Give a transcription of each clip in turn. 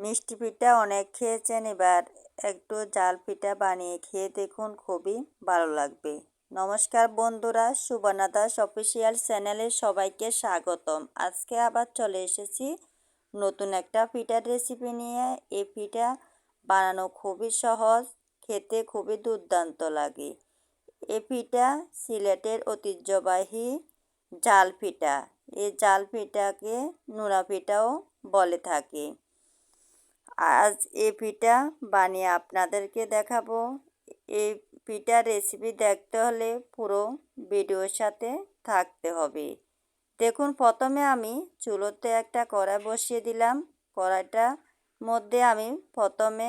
মিষ্টি পিঠা অনেক খেয়েছেন, এবার একটু জাল পিঠা বানিয়ে খেয়ে দেখুন, খুবই ভালো লাগবে। নমস্কার বন্ধুরা, সুবর্ণা দাস অফিসিয়াল চ্যানেলে সবাইকে স্বাগতম। আজকে আবার চলে এসেছি নতুন একটা পিঠার রেসিপি নিয়ে। এই পিঠা বানানো খুবই সহজ, খেতে খুবই দুর্দান্ত লাগে। এ পিঠা সিলেটের ঐতিহ্যবাহী জাল পিঠা। এই জাল পিঠাকে নোড়া পিঠাও বলে থাকে। আজ এই পিঠা বানিয়ে আপনাদেরকে দেখাবো। এই পিঠার রেসিপি দেখতে হলে পুরো ভিডিওর সাথে থাকতে হবে। দেখুন, প্রথমে আমি চুলোতে একটা কড়াই বসিয়ে দিলাম। কড়াইটা মধ্যে আমি প্রথমে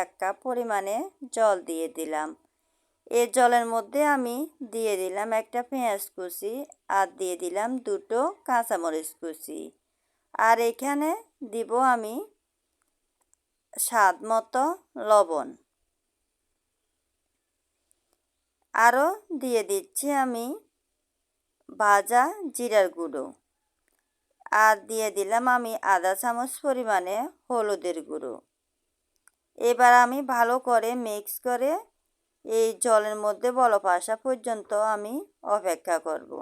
এক কাপ পরিমাণে জল দিয়ে দিলাম। এই জলের মধ্যে আমি দিয়ে দিলাম একটা পেঁয়াজ কুচি আর দিয়ে দিলাম দুটো কাঁচামরিচ কুচি। আর এখানে দিব আমি স্বাদ মতো লবণ। আরও দিয়ে দিচ্ছি আমি ভাজা জিরার গুঁড়ো। আর দিয়ে দিলাম আমি আধা চামচ পরিমাণে হলুদের গুঁড়ো। এবার আমি ভালো করে মিক্স করে এই জলের মধ্যে বলপ আসা পর্যন্ত আমি অপেক্ষা করব।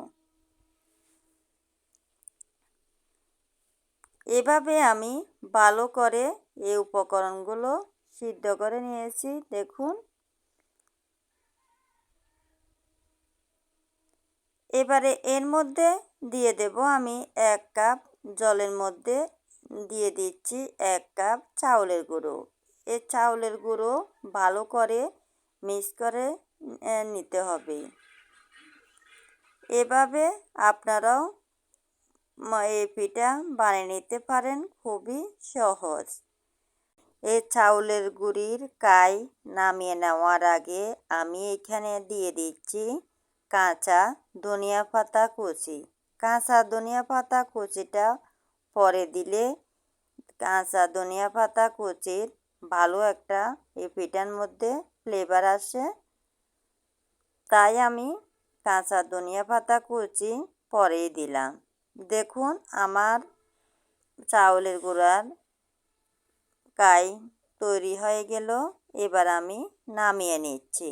এভাবে আমি ভালো করে এই উপকরণগুলো সিদ্ধ করে নিয়েছি। দেখুন। এবারে এর মধ্যে দিয়ে দেব আমি এক কাপ জলের মধ্যে দিয়ে দিচ্ছি এক কাপ চাউলের গুঁড়ো। এ চাউলের গুঁড়ো ভালো করে মিক্স করে নিতে হবে। এভাবে আপনারাও এই পিঠা বানিয়ে নিতে পারেন, খুবই সহজ। এই চাউলের গুঁড়ির কাই নামিয়ে নেওয়ার আগে আমি এখানে দিয়ে দিচ্ছি কাঁচা ধনিয়া পাতা কুচি। কাঁচা ধনিয়া পাতা কুচিটা পরে দিলে কাঁচা ধনিয়া পাতা কুচির ভালো একটা এই পিঠার মধ্যে ফ্লেভার আসে। তাই আমি কাঁচা ধনিয়া পাতা কুচি পরেই দিলাম। দেখুন আমার চাউলের গুঁড়ার কাই তৈরি হয়ে গেল। এবার আমি নামিয়ে নিচ্ছি।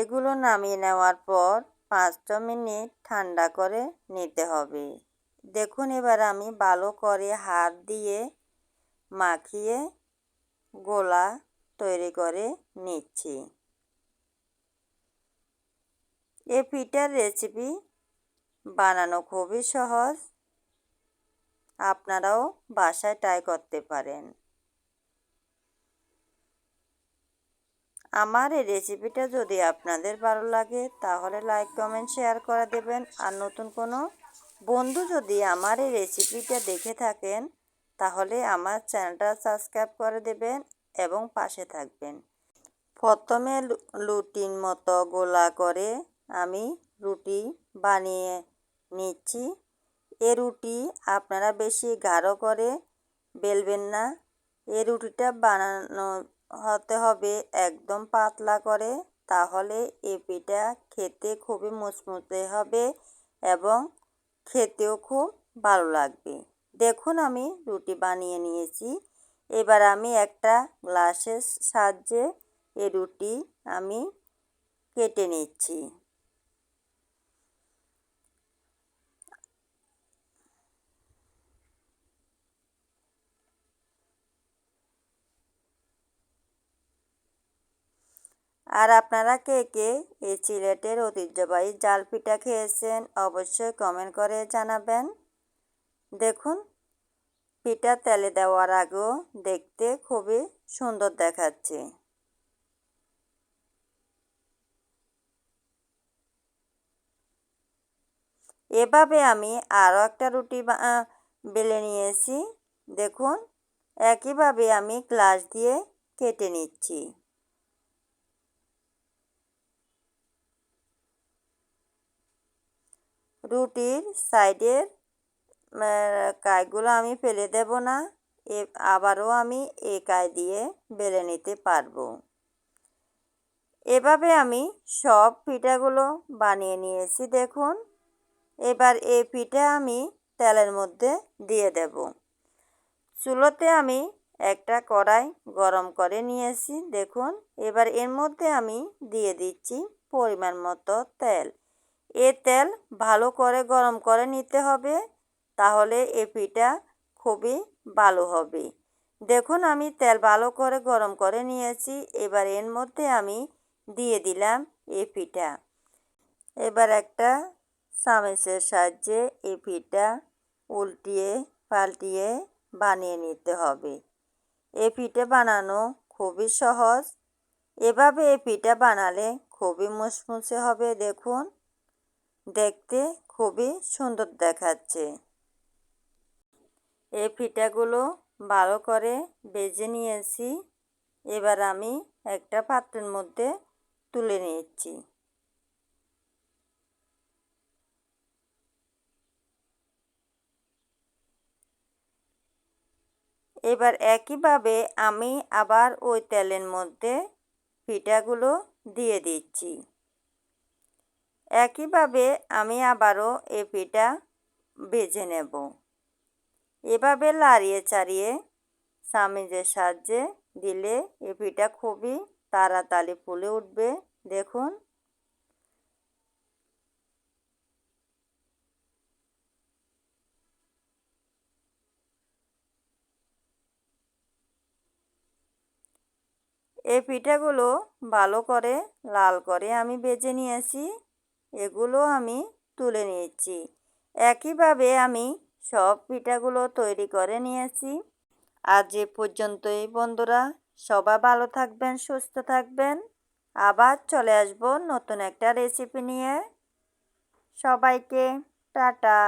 এগুলো নামিয়ে নেওয়ার পর পাঁচ মিনিট ঠান্ডা করে নিতে হবে। দেখুন এবার আমি ভালো করে হাত দিয়ে মাখিয়ে গোলা তৈরি করে নিচ্ছি। এই পিঠার রেসিপি বানানো খুবই সহজ। আপনারাও বাসায় ট্রাই করতে পারেন। আমার এই রেসিপিটা যদি আপনাদের ভালো লাগে, তাহলে লাইক কমেন্ট শেয়ার করে দেবেন। আর নতুন কোনো বন্ধু যদি আমার এই রেসিপিটা দেখে থাকেন, তাহলে আমার চ্যানেলটা সাবস্ক্রাইব করে দেবেন এবং পাশে থাকবেন। প্রথমে লুটিন মতো গোলা করে আমি রুটি বানিয়ে নিচ্ছি। এ রুটি আপনারা বেশি গাঢ় করে বেলবেন না। এ রুটিটা বানানো হতে হবে একদম পাতলা করে, তাহলে এ খেতে খুবই মুচমুচে হবে এবং খেতেও খুব ভালো লাগবে। দেখুন আমি রুটি বানিয়ে নিয়েছি। এবার আমি একটা গ্লাসের সাহায্যে এ রুটি আমি কেটে নিচ্ছি। আর আপনারা কে কে এই সিলেটের ঐতিহ্যবাহী জাল পিঠা খেয়েছেন অবশ্যই কমেন্ট করে জানাবেন। দেখুন, পিঠা তেলে দেওয়ার আগেও দেখতে খুবই সুন্দর দেখাচ্ছে। এভাবে আমি আরও একটা রুটি বেলে নিয়েছি। দেখুন, একইভাবে আমি গ্লাস দিয়ে কেটে নিচ্ছি। রুটির সাইডের কাইগুলো আমি ফেলে দেব না। এ, আবারও আমি এ কাই দিয়ে বেলে নিতে পারব। এভাবে আমি সব পিঠাগুলো বানিয়ে নিয়েছি, দেখুন। এবার এই পিঠা আমি তেলের মধ্যে দিয়ে দেব। চুলোতে আমি একটা কড়াই গরম করে নিয়েছি, দেখুন। এবার এর মধ্যে আমি দিয়ে দিচ্ছি পরিমাণ মতো তেল। এ তেল ভালো করে গরম করে নিতে হবে, তাহলে এ পিঠা খুবই ভালো হবে। দেখুন, আমি তেল ভালো করে গরম করে নিয়েছি, এবার এর মধ্যে আমি দিয়ে দিলাম এ পিঠা। এবার একটা চামচের সাহায্যে এই পিঠা উল্টিয়ে পাল্টিয়ে বানিয়ে নিতে হবে। এই পিঠে বানানো খুবই সহজ। এভাবে এই পিঠা বানালে খুবই মুসমুসে হবে, দেখুন। দেখতে খুবই সুন্দর দেখাচ্ছে। এই পিঠাগুলো ভালো করে বেজে নিয়েছি। এবার আমি একটা পাত্রের মধ্যে তুলে নিয়েছি এবার একইভাবে আমি আবার ওই তেলের মধ্যে পিঠাগুলো দিয়ে দিচ্ছি। একইভাবে আমি আবারও এই পিঠা ভেজে নেব। এভাবে লাড়িয়ে চাড়িয়ে চামিজের সাহায্যে দিলে পিঠা খুবই তাড়াতাড়ি ফুলে উঠবে। দেখুন। এই পিঠাগুলো ভালো করে, লাল করে আমি বেজে নিয়েছি। এগুলো আমি তুলে নিয়েছি। একইভাবে আমি সব পিঠাগুলো তৈরি করে নিয়েছি। আজ এ পর্যন্তই বন্ধুরা, সবাই ভালো থাকবেন, সুস্থ থাকবেন। আবার চলে আসব নতুন একটা রেসিপি নিয়ে। সবাইকে টাটা।